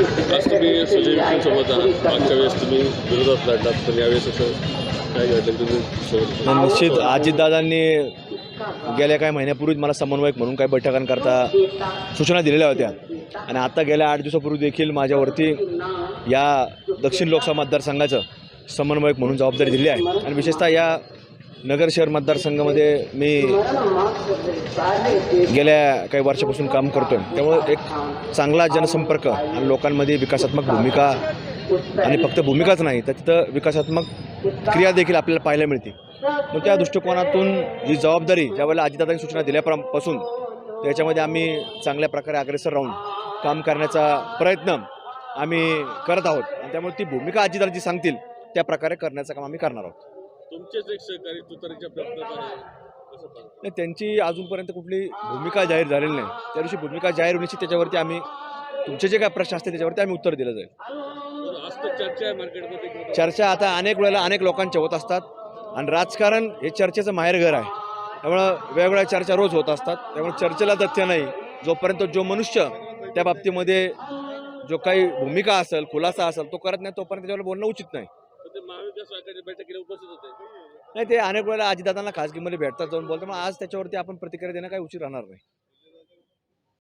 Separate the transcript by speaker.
Speaker 1: आज तुम्ही सुजय विखेंसोबत आहात मागच्या वेळेस तुम्ही विरोधात लढलात पण यावेळेस असं काय घडलं? तुम्ही सोबत
Speaker 2: निश्चित अजितदादांनी गेल्या काही महिन्यापूर्वीच मला समन्वयक म्हणून काही बैठकांकरता सूचना दिलेल्या होत्या. आणि आता गेल्या आठ दिवसापूर्वी देखील माझ्यावरती या दक्षिण लोकसभा मतदारसंघाचं समन्वयक म्हणून जबाबदारी दिली आहे. आणि विशेषतः या नगर शहर मतदारसंघामध्ये मी गेल्या काही वर्षापासून काम करतो आहे त्यामुळं एक चांगला जनसंपर्क आणि लोकांमध्ये विकासात्मक भूमिका आणि फक्त भूमिकाच नाही तर तिथं विकासात्मक क्रिया देखील आपल्याला पाहायला मिळते. मग त्या दृष्टिकोनातून जी जबाबदारी ज्यावेळेला अजितदादांनी सूचना दिल्यापासून त्याच्यामध्ये आम्ही चांगल्या प्रकारे अग्रेसर राहून काम करण्याचा प्रयत्न आम्ही करत आहोत. आणि त्यामुळे ती भूमिका अजितदादा जी सांगतील त्या प्रकारे करण्याचं काम आम्ही करणार आहोत.
Speaker 1: तुमचेच एक सहकारी तुतारीच्या?
Speaker 2: नाही त्यांची अजूनपर्यंत कुठली भूमिका जाहीर झालेली नाही. त्या दिवशी भूमिका जाहीर होण्याची त्याच्यावरती आम्ही तुमचे जे काय प्रश्न असतील त्याच्यावरती आम्ही उत्तर दिलं जाईल.
Speaker 1: चर्चा
Speaker 2: आता अनेक वेळेला अनेक लोकांच्या होत असतात. आणि राजकारण हे चर्चेचं माहेरघर आहे. त्यामुळं वेगवेगळ्या चर्चा रोज होत असतात. त्यामुळे चर्चेला तथ्य नाही. जोपर्यंत जो मनुष्य त्या बाबतीमध्ये जो काही भूमिका असेल खुलासा असेल तो करत नाही तोपर्यंत त्याच्यावर बोलणं उचित नाही.
Speaker 1: ते
Speaker 2: नाही ते अनेक वेळेला आजीदादांना खासगीमध्ये भेटतात जाऊन बोलतात. मग आज त्याच्यावरती आपण प्रतिक्रिया देणं काही उशीर राहणार नाही.